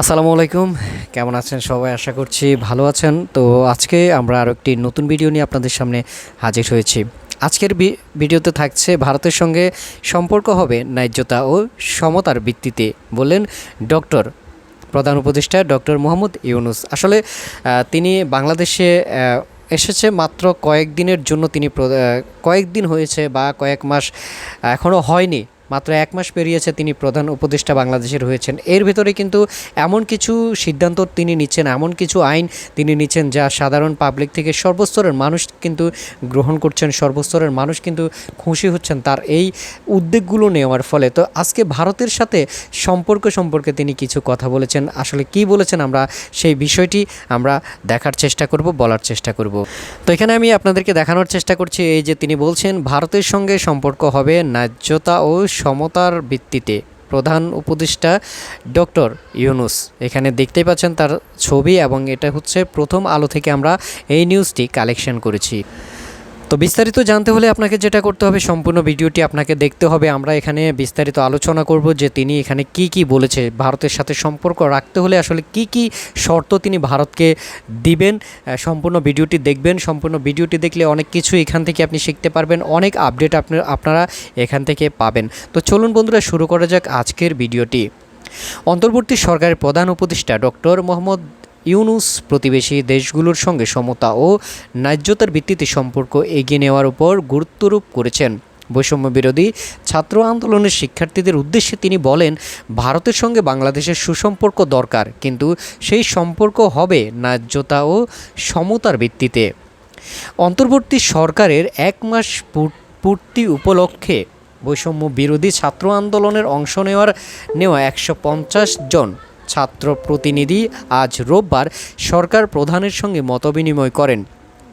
আসসালামু আলাইকুম। কেমন আছেন সবাই? আশা করছি ভালো আছেন। তো আজকে আমরা আরও একটি নতুন ভিডিও নিয়ে আপনাদের সামনে হাজির হয়েছি। আজকের ভিডিওতে থাকছে ভারতের সঙ্গে সম্পর্ক হবে ন্যায্যতা ও সমতার ভিত্তিতে বললেন ডক্টর, প্রধান উপদেষ্টা ডক্টর মোহাম্মদ ইউনুস। আসলে তিনি বাংলাদেশে এসেছে মাত্র কয়েকদিনের জন্য তিনি কয়েকদিন হয়েছে বা কয়েক মাস এখনও হয়নি। মাত্র এক মাস পেরিয়েছে তিনি প্রধান উপদেষ্টা বাংলাদেশের হয়েছেন। এর ভেতরে কিন্তু এমন কিছু সিদ্ধান্ত তিনি নিচ্ছেন, এমন কিছু আইন তিনি নিচ্ছেন যা সাধারণ পাবলিক থেকে সর্বস্তরের মানুষ কিন্তু গ্রহণ করছেন, সর্বস্তরের মানুষ কিন্তু খুশি হচ্ছেন তার এই উদ্যোগগুলো নেওয়ার ফলে। তো আজকে ভারতের সাথে সম্পর্ক সম্পর্কে তিনি কিছু কথা বলেছেন। আসলে কি বলেছেন আমরা সেই বিষয়টি আমরা দেখার চেষ্টা করব, বলার চেষ্টা করব। তো এখানে আমি আপনাদেরকে দেখানোর চেষ্টা করছি, এই যে তিনি বলছেন, ভারতের সঙ্গে সম্পর্ক হবে ন্যায্যতা ও সমতার ভিত্তিতে প্রধান উপদেষ্টা ডক্টর ইউনুস। এখানে দেখতে পাচ্ছেন তার ছবি এবং এটা হচ্ছে প্রথম আলো থেকে আমরা এই নিউজটি কালেকশন করেছি। তো বিস্তারিত জানতে হলে আপনাকে যেটা করতে হবে, সম্পূর্ণ ভিডিওটি আপনাকে দেখতে হবে। আমরা এখানে বিস্তারিত আলোচনা করব যে তিনি এখানে কি কি বলেছে, ভারতের সাথে সম্পর্ক রাখতে হলে আসলে কি কি শর্ত তিনি ভারতকে দিবেন। সম্পূর্ণ ভিডিওটি দেখবেন, সম্পূর্ণ ভিডিওটি দেখলে অনেক কিছু এখান থেকে আপনি শিখতে পারবেন, অনেক আপডেট আপনার, আপনারা এখান থেকে পাবেন। তো চলুন বন্ধুরা, শুরু করা যাক আজকের ভিডিওটি। অন্তর্বর্তী সরকারের প্রধান উপদেষ্টা ডক্টর মোহাম্মদ ইউনুস প্রতিবেশী দেশগুলোর সঙ্গে সমতা ও ন্যায্যতার ভিত্তিতে সম্পর্ক এগিয়ে নেওয়ার উপর গুরুত্বারোপ করেছেন। বৈষম্য বিরোধী ছাত্র আন্দোলনের শিক্ষার্থীদের উদ্দেশ্যে তিনি বলেন, ভারতের সঙ্গে বাংলাদেশের সুসম্পর্ক দরকার, কিন্তু সেই সম্পর্ক হবে ন্যায্যতা ও সমতার ভিত্তিতে। অন্তর্বর্তী সরকারের এক মাস পূর্তি উপলক্ষে বৈষম্য বিরোধী ছাত্র আন্দোলনের অংশ নেওয়ার, নেওয়া একশো পঞ্চাশ জন ছাত্র প্রতিনিধি আজ রোববার সরকার প্রধানের সঙ্গে মতবিনিময় করেন।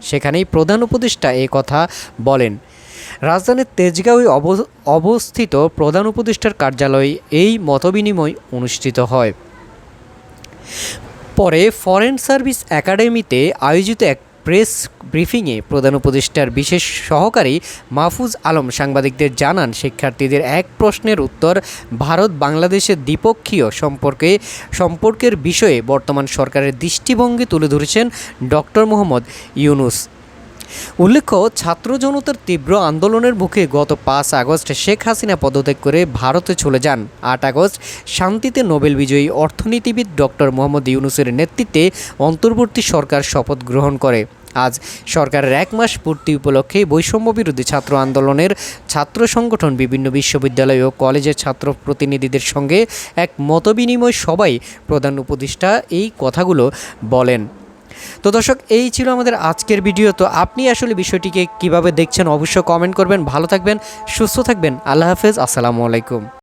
সেখানেই প্রধান উপদেষ্টা এ কথা বলেন। রাজধানীর তেজগাঁওয়ে অব- অবস্থিত প্রধান উপদেষ্টার কার্যালয়ে এই মতবিনিময় অনুষ্ঠিত হয়। পরে ফরেন সার্ভিস একাডেমিতে আয়োজিত এক প্রেস ব্রিফিংয়ে প্রধান উপদেষ্টার বিশেষ সহকারী মাহফুজ আলম সাংবাদিকদের জানান, শিক্ষার্থীদের এক প্রশ্নের উত্তর, ভারত বাংলাদেশের দ্বিপক্ষীয় সম্পর্কে, সম্পর্কের বিষয়ে বর্তমান সরকারের দৃষ্টিভঙ্গি তুলে ধরেছেন ডক্টর মোহাম্মদ ইউনুস। উল্লেখ্য, ছাত্র জনতার তীব্র আন্দোলনের মুখে গত পাঁচ আগস্ট শেখ হাসিনা পদত্যাগ করে ভারতে চলে যান। আট আগস্ট শান্তিতে নোবেল বিজয়ী অর্থনীতিবিদ ডক্টর মোহাম্মদ ইউনুসের নেতৃত্বে অন্তর্বর্তী সরকার শপথ গ্রহণ করে। আজ সরকারের এক মাস পূর্তি উপলক্ষে বৈষম্য বিরোধী ছাত্র আন্দোলনের ছাত্র সংগঠন বিভিন্ন বিশ্ববিদ্যালয় ও কলেজের ছাত্র প্রতিনিধিদের সঙ্গে এক মতবিনিময় সবাই প্রধান উপদেষ্টা এই কথাগুলো বলেন। তো দর্শক, এই ছিল আমাদের আজকের ভিডিও। তো আপনি আসলে বিষয়টিকে কীভাবে দেখছেন অবশ্যই কমেন্ট করবেন। ভালো থাকবেন, সুস্থ থাকবেন। আল্লাহ হাফেজ, আসসালামু আলাইকুম।